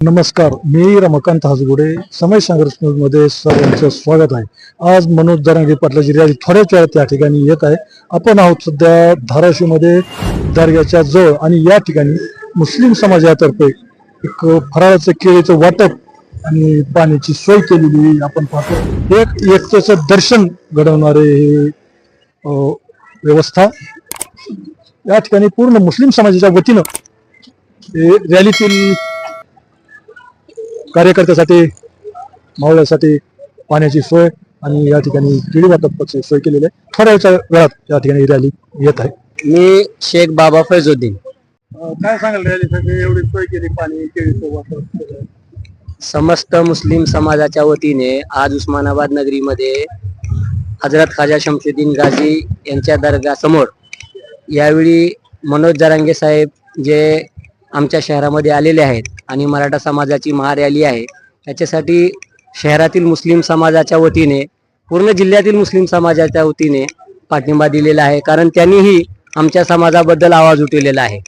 नमस्कार मी रमाकांत हाजगुडे समय संघर्षमध्ये सर्वांचं स्वागत आहे. आज मनोज दरांगे पाटलाची रॅली थोड्याच वेळात त्या ठिकाणी येत आहे. आपण आहोत सध्या धाराशिवमध्ये दर्ग्याच्या जवळ आणि या ठिकाणी मुस्लिम समाजातर्फे एक फराळाचं केळीचं वाटप आणि पाण्याची सोय केलेली आपण पाहतो एक एकतेचं दर्शन घडवणारे हे व्यवस्था. या ठिकाणी पूर्ण मुस्लिम समाजाच्या वतीनं हे रॅलीतील कार्यकर्त्यासाठी मावळ्यासाठी पाण्याची सोय आणि या ठिकाणी केळी वाटपाची सोय केलेली आहे. थोड्या वेळच्या वेळात या ठिकाणी रॅली येत आहे. मी शेख बाबा फैजुद्दीन. काय सांगाल रॅलीसाठी एवढी सोय केली पाणी केळीचं वाटप समस्त मुस्लिम समाजाच्या वतीने आज उस्मानाबाद नगरीमध्ये हजरत खाजा शमशुद्दीन गाझी यांच्या दर्गा समोर यावेळी मनोज जरांगे साहेब जे आमच्या शहरामध्ये आलेले आहेत आणि मराठा समाजाची महारॅली आहे. त्याच्यासाठी शहरातील मुस्लिम समाजाच्या वतीने पूर्ण जिल्ह्यातील मुस्लिम समाजाच्या वतीने पाठिंबा दिलेला आहे. कारण त्यांनीही आमच्या समाजाबद्दल आवाज उठवलेला आहे.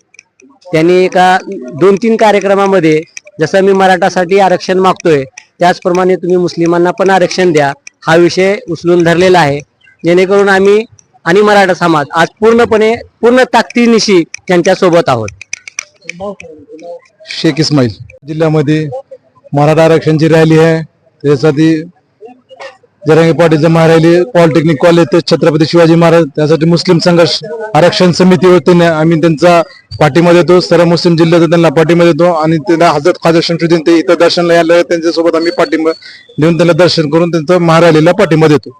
त्यांनी एका दोन तीन कार्यक्रमामध्ये जसं मी मराठासाठी आरक्षण मागतोय त्याचप्रमाणे तुम्ही मुस्लिमांना पण आरक्षण द्या. हा विषय उचलून धरलेला आहे. जेणेकरून आम्ही आणि मराठा समाज आज पूर्णपणे पूर्ण ताकदीनिशी त्यांच्यासोबत आहोत. शेख इस्माईल. जिल्ह्यामध्ये मराठा आरक्षणची रॅली आहे. त्यासाठी जरांगी पाटील महारॅली पॉलिटेक्निक कॉलेज ते छत्रपती शिवाजी महाराज. त्यासाठी मुस्लिम संघर्ष आरक्षण समिती वतीने आम्ही त्यांचा पाठिंबा देतो. सर्व मुस्लिम जिल्ह्यात त्यांना पाठिंबा देतो. आणि त्यांना हजरत खाजा शमशुद्दीन ते इथं दर्शनला यायला त्यांच्यासोबत आम्ही पाठिंबा देऊन त्यांना दर्शन करून त्यांचा महारॅलीला पाठिंबा देतो.